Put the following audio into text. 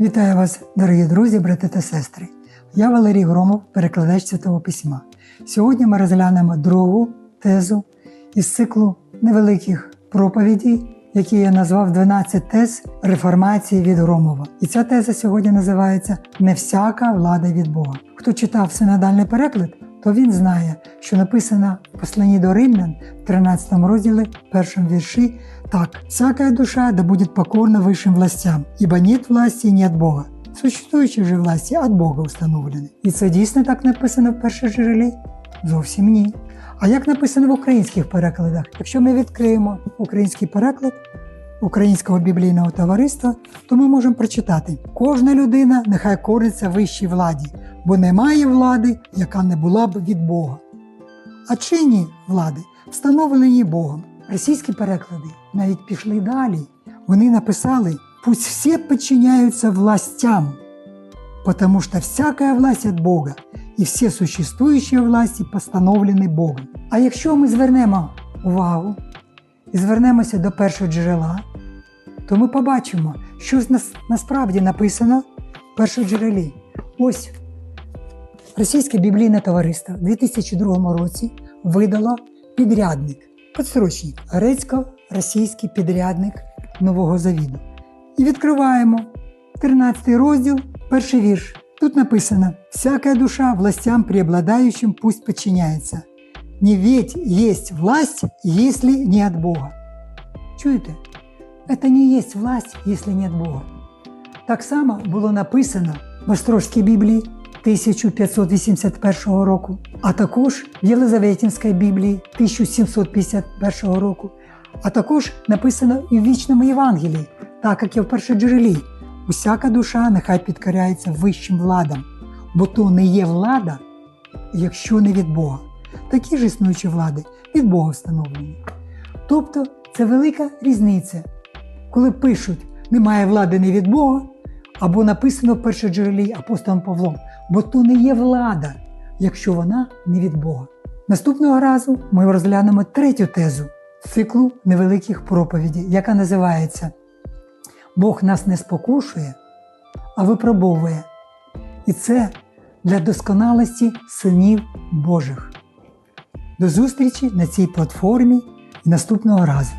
Вітаю вас, дорогі друзі, брати та сестри. Я Валерій Громов, перекладач Святого Письма. Сьогодні ми розглянемо другу тезу із циклу невеликих проповідей, які я назвав 12 тез реформації від Громова. І ця теза сьогодні називається Не всяка влада від Бога. Хто читав синодальний переклад, то він знає, що написано в посланні до римлян в 13 розділі, першому вірші, так, всякая душа да будет покорна высшим властям, ибо нет власти не от Бога. Существуючі же власті від Бога установлені. І це дійсно так написано в першій джерелі? Зовсім ні. А як написано в українських перекладах? Якщо ми відкриємо український переклад Українського біблійного товариства, то ми можемо прочитати: кожна людина нехай кориться вищій владі, бо немає влади, яка не була б від Бога. А чинні влади встановлені Богом. Російські переклади навіть пішли далі. Вони написали: пусть всі підчиняються властям, потому что всякая власть от Бога, і всі существуючі власті постановлені Богом. А якщо ми звернемо увагу і звернемося до першого джерела, то ми побачимо, що ж нас насправді написано в першому джерелі. Ось Російське біблійне товариство в 2002 році видало підрядник, підсрочник, грецько-російський підрядник Нового Завіду. І відкриваємо 13 розділ, перший вірш. Тут написано: всяка душа властям преобладающим пусть подчиняется. Не ведь есть власть, если не от Бога. Чуєте? Это не есть власть, если не от Бога. Так само було написано в Острозькій Біблії 1581 року, а також в Єлизаветінській Біблії 1751 року, а також написано і в вічному Євангелії, так як і в першоджерелі. Усяка душа нехай підкоряється вищим владам, бо то не є влада, якщо не від Бога. Такі ж існуючі влади від Бога встановлені. Тобто це велика різниця, коли пишуть немає влади не від Бога, або написано в першоджерелі апостолом Павлом, бо то не є влада, якщо вона не від Бога. Наступного разу ми розглянемо третю тезу циклу невеликих проповідей, яка називається Бог нас не спокушує, а випробовує. І це для досконалості синів Божих. До зустрічі на цій платформі і наступного разу.